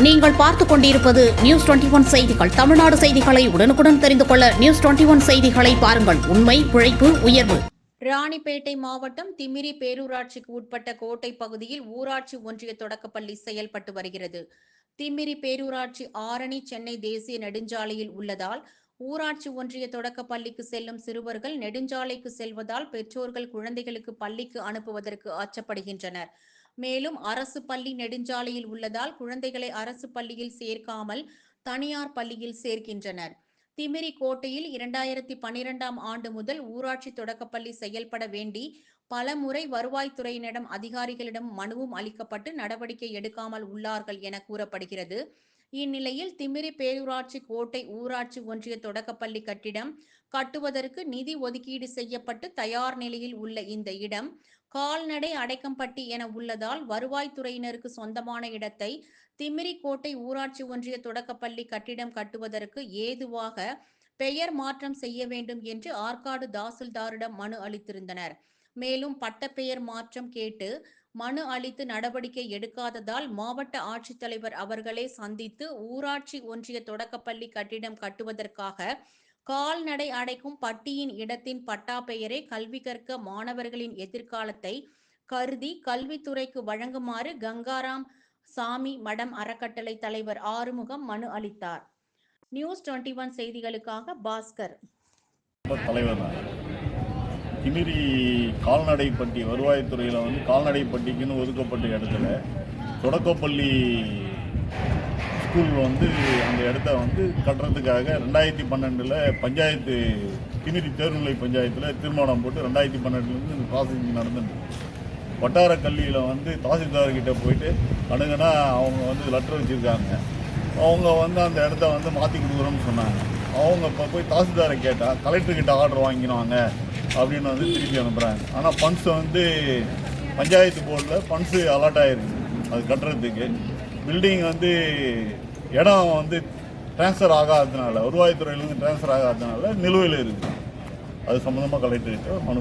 நீங்கள் பார்த்துக் கொண்டிருப்பது நியூஸ் டுவெண்டி ஒன் செய்திகள். தமிழ்நாடு செய்திகளை உடனுக்குடன் தெரிந்து கொள்ள நியூஸ் டுவெண்டி ஒன் செய்திகளை பாருங்கள். உண்மை உழைப்பு உயர்வு. ராணிப்பேட்டை மாவட்டம் திமிரி பேரூராட்சிக்கு உட்பட்ட கோட்டை பகுதியில் ஊராட்சி ஒன்றிய தொடக்கப்பள்ளி செயல்பட்டு வருகிறது. திமிரி பேரூராட்சி ஆரணி சென்னை தேசிய நெடுஞ்சாலையில் உள்ளதால் ஊராட்சி ஒன்றிய தொடக்கப் பள்ளிக்கு செல்லும் சிறுவர்கள் நெடுஞ்சாலைக்கு செல்வதால் பெற்றோர்கள் குழந்தைகளுக்கு பள்ளிக்கு அனுப்புவதற்கு அச்சப்படுகின்றனர். மேலும் அரசு பள்ளி நெடுஞ்சாலையில் உள்ளதால் குழந்தைகளை அரசு பள்ளியில் சேர்க்காமல் தனியார் பள்ளியில் சேர்க்கின்றனர். திமிரி கோட்டையில் இரண்டாயிரத்தி பனிரெண்டாம் ஆண்டு முதல் ஊராட்சி தொடக்கப்பள்ளி செயல்பட வேண்டி பல முறை வருவாய்த்துறையினரிடம் அதிகாரிகளிடம் மனுவும் அளிக்கப்பட்டு நடவடிக்கை எடுக்காமல் உள்ளார்கள் என கூறப்படுகிறது. இந்நிலையில் திமிரி பேரூராட்சி கோட்டை ஊராட்சி ஒன்றிய தொடக்கப்பள்ளி கட்டிடம் கட்டுவதற்கு நிதி ஒதுக்கீடு செய்யப்பட்டு தயார் நிலையில் உள்ள இந்த இடம் கால்நடை அடைக்கம்பட்டி என உள்ளதால் வருவாய்த்துறையினருக்கு சொந்தமான இடத்தை திமிரிக்கோட்டை ஊராட்சி ஒன்றிய தொடக்கப்பள்ளி கட்டிடம் கட்டுவதற்கு ஏதுவாக பெயர் மாற்றம் செய்ய வேண்டும் என்று ஆற்காடு தாசில்தாரிடம் மனு அளித்திருந்தனர். மேலும் பட்டப்பெயர் மாற்றம் கேட்டு மனு அளித்து நடவடிக்கை எடுக்காததால் மாவட்ட ஆட்சித்தலைவர் அவர்களே சந்தித்து ஊராட்சி ஒன்றிய தொடக்கப்பள்ளி கட்டிடம் கட்டுவதற்காக கால்நடை அடைக்கும் பட்டியின் இடத்தின் பட்டா பெயரை கல்வி கற்க மாணவர்களின் எதிர்காலத்தை கருதி கல்வித்துறைக்கு வழங்குமாறு கங்காராம் சாமி மடம் அறக்கட்டளை தலைவர் ஆறுமுகம் மனு அளித்தார். நியூஸ் டுவெண்ட்டி ஒன் செய்திகளுக்காக பாஸ்கர். தலைவர்? கிமிரி கால்நடைப்பட்டி வருவாய்த்துறையில் வந்து கால்நடைப்பட்டிக்குன்னு ஒதுக்கப்பட்ட இடத்துல தொடக்கப்பள்ளி ஸ்கூல் வந்து அந்த இடத்த வந்து கட்டுறதுக்காக ரெண்டாயிரத்தி பன்னெண்டில் பஞ்சாயத்து கிமிரி தேர்நிலை பஞ்சாயத்தில் தீர்மானம் போட்டு ரெண்டாயிரத்தி பன்னெண்டுலேருந்து இந்த ப்ராசஸிங் நடந்துட்டு வட்டார கல்வியில் வந்து தாசில்தார்கிட்ட போயிட்டு அணுகுனா அவங்க வந்து லெட்டர் வச்சுருக்காங்க. அவங்க வந்து அந்த இடத்த வந்து மாற்றி கொடுக்குறோம்னு சொன்னாங்க. அவங்க இப்போ போய் தாசில்தாரை கேட்டால் கலெக்டர்கிட்ட ஆர்டர் வாங்கினாங்க அப்படின்னு வந்து திருப்பி அனுப்புகிறாங்க ஆனால் ஃபண்ட்ஸ் வந்து பஞ்சாயத்து போர்டில் ஃபண்ட்ஸு அலாட் ஆகிருக்கு அது கட்டுறதுக்கு. பில்டிங் வந்து இடம் வந்து ட்ரான்ஸ்ஃபர் ஆகாததுனால வருவாய்த்துறையிலேருந்து ட்ரான்ஸ்ஃபர் ஆகாததுனால நிலுவையில் இருக்குது. அது சம்மந்தமாக கலெக்டர்கிட்ட மனு